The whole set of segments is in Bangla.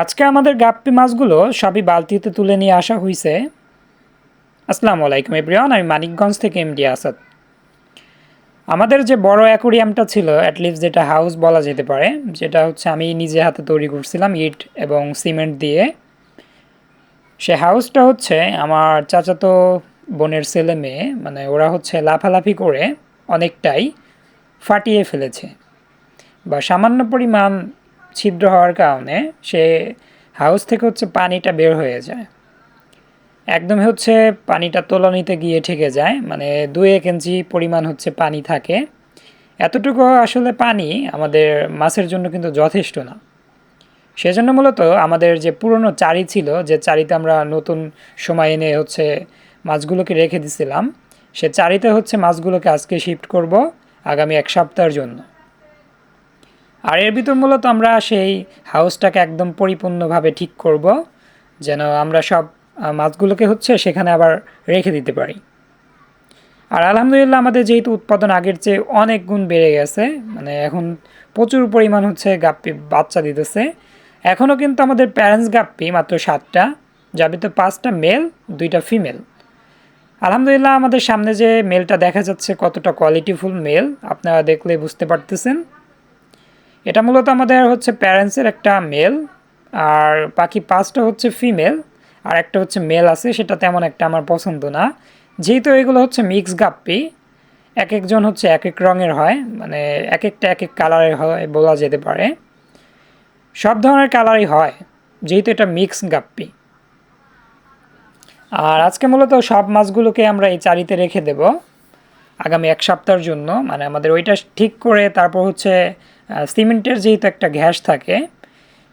আজকে আমাদের গাপ্পি মাছগুলো সবই বালতিতে তুলে নিয়ে আসা হয়েছে আসসালামু আলাইকুম এভরিওয়ান, আমি মানিকগঞ্জ থেকে এমডি আসাদ। আমাদের যে বড় অ্যাকোরিয়ামটা ছিল অ্যাটলিস্ট যেটা হাউস বলা যেতে পারে, যেটা হচ্ছে আমি নিজে হাতে তৈরি করছিলাম ইট এবং সিমেন্ট দিয়ে। সে হাউসটা হচ্ছে আমার চাচাতো বোনের ছেলে মেয়ে মানে ওরা হচ্ছে লাফালাফি করে অনেকটাই ফাটিয়ে ফেলেছে। বা সামান্য পরিমাণ ছিদ্র হওয়ার কারণে সে হাউস থেকে হচ্ছে পানিটা বের হয়ে যায়। একদম হচ্ছে পানিটা তোলনিতে গিয়ে ঠেকে যায় মানে দু এক ইঞ্চি পরিমাণ হচ্ছে পানি থাকে। এতটুকু আসলে পানি আমাদের মাছের জন্য কিন্তু যথেষ্ট না। সেজন্য মূলত আমাদের যে পুরনো চারি ছিল, যে চারিতে আমরা নতুন সময় এনে হচ্ছে মাছগুলোকে রেখে দিছিলাম, সে চারিতে হচ্ছে মাছগুলোকে আজকে শিফট করব আগামী এক সপ্তাহের জন্য। আর এর ভিতর মূলত আমরা সেই হাউসটাকে একদম পরিপূর্ণভাবে ঠিক করব, যেন আমরা সব মাছগুলোকে হচ্ছে সেখানে আবার রেখে দিতে পারি। আর আলহামদুলিল্লাহ আমাদের যেহেতু উৎপাদন আগের চেয়ে অনেক গুণ বেড়ে গেছে মানে এখন প্রচুর পরিমাণ হচ্ছে গাপ্পি বাচ্চা দিতেছে। এখনও কিন্তু আমাদের প্যারেন্টস গাপ্পি মাত্র সাতটা, যাবে তো পাঁচটা মেল দুইটা ফিমেল আলহামদুলিল্লাহ আমাদের সামনে যে মেলটা দেখা যাচ্ছে কতটা কোয়ালিটিফুল মেল আপনারা দেখলে বুঝতে পারতেছেন। এটা মূলত আমাদের হচ্ছে প্যারেন্টসের একটা মেল, আর বাকি পাঁচটা হচ্ছে ফিমেল, আর একটা হচ্ছে মেল আছে, সেটা তেমন একটা আমার পছন্দ না। যেহেতু এগুলো হচ্ছে মিক্স গাপ্পি, এক একজন হচ্ছে এক এক রঙের হয় মানে এক একটা এক এক কালারের হয় বলা যেতে পারে। সব ধরনের কালারই হয়, যেহেতু এটা মিক্স গাপ্পি। আর আজকে মূলত সব মাছগুলোকে আমরা এই চারিতে রেখে দেব, আগামী এক সপ্তাহের জন্য। মানে আমাদের ওইটা ঠিক করে তারপর হচ্ছে সিমেন্টের যেহেতু একটা গ্যাস থাকে,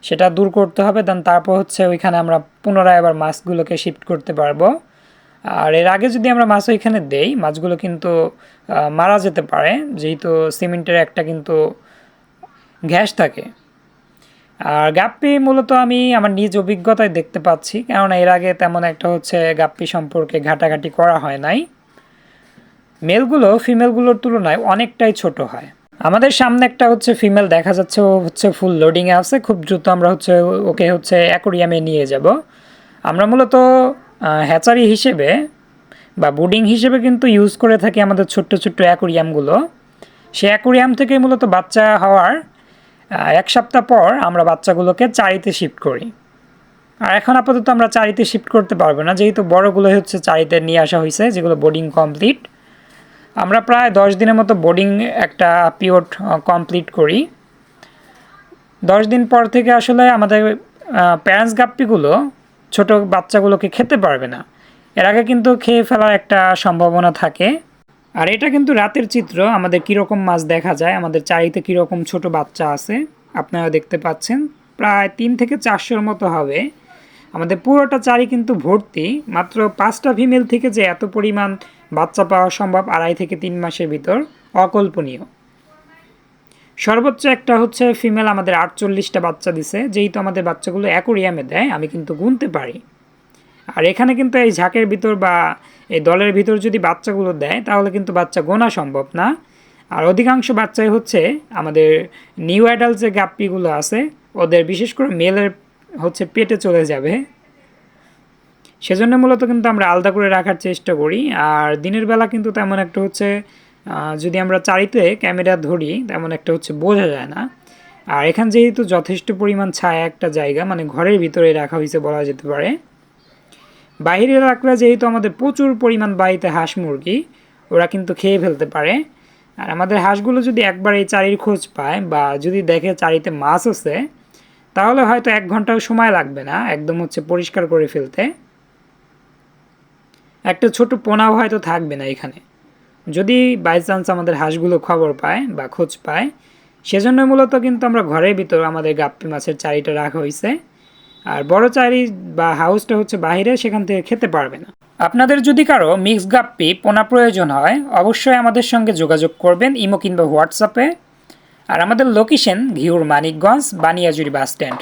সেটা দূর করতে হবে দেন তারপর হচ্ছে ওইখানে আমরা পুনরায় আবার মাছগুলোকে শিফট করতে পারব। আর এর আগে যদি আমরা মাছ ওইখানে দেই, মাছগুলো কিন্তু মারা যেতে পারে, যেহেতু সিমেন্টের একটা কিন্তু গ্যাস থাকে। আর গাপ্পি মূলত আমি আমার নিজ অভিজ্ঞতায় দেখতে পাচ্ছি, কেননা এর আগে তেমন একটা হচ্ছে গাপ্পি সম্পর্কে ঘাটাঘাটি করা হয় নাই। মেলগুলো ফিমেলগুলোর তুলনায় অনেকটাই ছোট হয়। আমাদের সামনে একটা হচ্ছে ফিমেল দেখা যাচ্ছে, ও হচ্ছে ফুল লোডিংয়ে আছে, খুব দ্রুত আমরা হচ্ছে ওকে হচ্ছে অ্যাকোরিয়ামে নিয়ে যাব। আমরা মূলত হ্যাচারি হিসেবে বা বুডিং হিসেবে কিন্তু ইউজ করে থাকি আমাদের ছোট্ট ছোট্ট অ্যাকোরিয়ামগুলো সে অ্যাকোরিয়াম থেকে মূলত বাচ্চা হওয়ার এক সপ্তাহ পর আমরা বাচ্চাগুলোকে চারিতে শিফট করি। আর এখন আপাতত আমরা চারিতে শিফট করতে পারব না, যেহেতু বড়গুলো হচ্ছে চারিতে নিয়ে আসা হয়েছে যেগুলো বোর্ডিং কমপ্লিট আমরা প্রায় দশ দিনের মতো বোর্ডিং একটা পিরিয়ড কমপ্লিট করি। দশ দিন পর থেকে আসলে আমাদের প্যারেন্টস গাপ্পিগুলো ছোট বাচ্চাগুলোকে খেতে পারবে না। এর আগে কিন্তু খেয়ে ফেলার একটা সম্ভাবনা থাকে। আর এটা কিন্তু রাতের চিত্র, আমাদের কীরকম মাছ দেখা যায়, আমাদের চারিতে কীরকম ছোট বাচ্চা আছে, আপনারা দেখতে পাচ্ছেন। প্রায় তিন থেকে চারশোর মতো হবে। আমাদের পুরোটা চারি কিন্তু ভর্তি, মাত্র পাঁচটা ফিমেল থেকে যে এত পরিমাণ বাচ্চা পাওয়া সম্ভব আড়াই থেকে তিন মাসের ভিতর, অকল্পনীয়। সর্বোচ্চ একটা হচ্ছে ফিমেল আমাদের আটচল্লিশটা বাচ্চা দিছে, যেহেতু আমাদের বাচ্চাগুলো অ্যাকোরিয়ামে দেয়, আমি কিন্তু গুনতে পারি। আর এখানে কিন্তু এই ঝাঁকের ভিতর বা এই দলের ভিতর যদি বাচ্চাগুলো দেয়, তাহলে কিন্তু বাচ্চা গোনা সম্ভব না। আর অধিকাংশ বাচ্চাই হচ্ছে আমাদের নিউ অ্যাডাল্ট যে গাপ্পিগুলো আছে, ওদের বিশেষ করে মেলের হচ্ছে পেটে চলে যাবে। সেজন্য মূলত কিন্তু আমরা আলাদা করে রাখার চেষ্টা করি। আর দিনের বেলা কিন্তু তেমন একটা হচ্ছে যদি আমরা চারিতে ক্যামেরা ধরি, তেমন একটা হচ্ছে বোঝা যায় না। আর এখান যেহেতু যথেষ্ট পরিমাণ ছায়া একটা জায়গা মানে ঘরের ভিতরে রাখা হয়েছে বলা যেতে পারে। বাইরে রাখলে যেহেতু আমাদের প্রচুর পরিমাণ বাড়িতে হাঁস মুরগি, ওরা কিন্তু খেয়ে ফেলতে পারে। আর আমাদের হাঁসগুলো যদি একবার এই চারির খোঁজ পায় বা যদি দেখে চারিতে মাছ আছে, তাহলে হয়তো এক ঘন্টাও সময় লাগবে না একদম হচ্ছে পরিষ্কার করে ফেলতে। একটা ছোট পোনাও হয়তো থাকবে না এখানে। যদি বাই চান্স আমাদের হাঁসগুলো খবর পায় বা খোঁজ পায়, সেজন্য মূলত কিন্তু আমরা ঘরের ভিতর আমাদের গাপ্পি মাছের চারিটা রাখা হয়েছে আর বড় চারি বা হাউসটা হচ্ছে বাহিরে, সেখান থেকে খেতে পারবে না। আপনাদের যদি কারও মিক্স গাপ্পি, পোনা প্রয়োজন হয়, অবশ্যই আমাদের সঙ্গে যোগাযোগ করবেন ইমো কিংবা হোয়াটসঅ্যাপে। আর আমাদের location Ghior Manikganj Baniajuri bus stand.